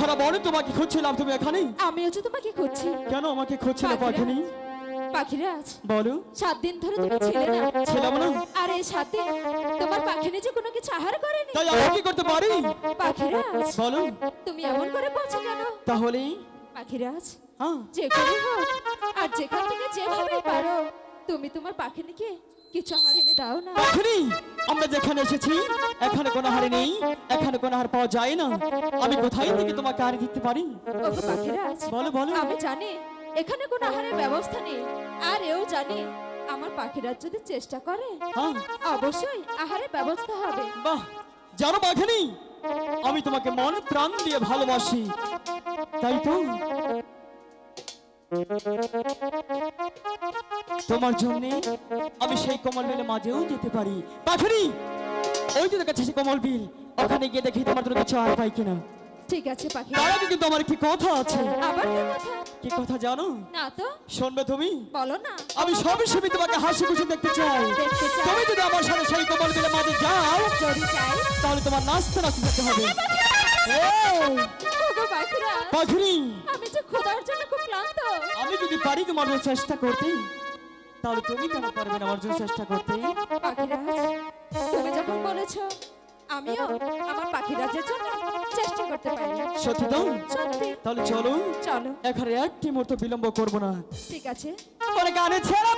আমাকে খুঁজছিলাম তুমি এখানে? আমিও যে তোমাকে খুঁজছি। কেন আমাকে খুঁজছিল পাখিনি? পাখিরাজ বলো। সাত দিন ধরে তুমি ছিলে না। ছিলাম না। আর এই দিন তোমার পাখিনি যে কোনো কিছু আহার করেনি। তাই আমি কি করতে পারি? পাখিরাজ বলো। তুমি এমন করে বলছো কেন? তাহলে? পাখিরাজ হ্যাঁ। যে করে হোক আর যেখান থেকে যেভাবে পারো তুমি তোমার পাখিনিকে কিছু আহার এনে দাও না। পাখিনি আমরা যেখানে এসেছি এখানে কোনো হারে নেই এখানে কোনো হার পাওয়া যায় না। আমি কোথায় থেকে তোমাকে হারে দিতে পারি? ওগো পাখিরাজ বলো বলো। আমি জানি এখানে কোনো আহারের ব্যবস্থা নেই। আর এও জানি আমার পাখিরাজ যদি চেষ্টা করে হ্যাঁ। অবশ্যই আহারের ব্যবস্থা হবে। বাহ জানো পাখিনি আমি তোমাকে মন প্রাণ দিয়ে ভালোবাসি। তাই তো? তোমার জন্য আমি সেই কমল বিলের মাঝেও যেতে পারি। পাখিনি ওই তো কাছে কমল বিল? ওখানে গিয়ে দেখি তোমার জন্য কিছু আর পাই কিনা। ঠিক আছে পাখি। তার আগে কিন্তু আমার একটি কথা আছে। আবার কি কথা? কি কথা জানো? না তো। শুনবে তুমি? বলো না। আমি সবসময় তোমাকে হাসি খুশি দেখতে চাই। তুমি যদি আমার সাথে সেই কমল বিলের মাঝে যাও যদি চাই। তাহলে তোমার নাচতে নাচতে হবে। এই, আমি যে খোদার জন্য খুব ক্লান্ত। আমি যদি পারি তোমার জন্য চেষ্টা করতে তাহলে তুমি কেন পারবে না আমার জন্য চেষ্টা করতে? তুমি যখন বলেছ আমিও আমার পাখিরাজের জন্য চেষ্টা করতে পারি। সত্যি তো? তাহলে চলো চলো। এখানে একটি মুহূর্ত বিলম্ব করব না। ঠিক আছে। পরে গানে ছেড়ে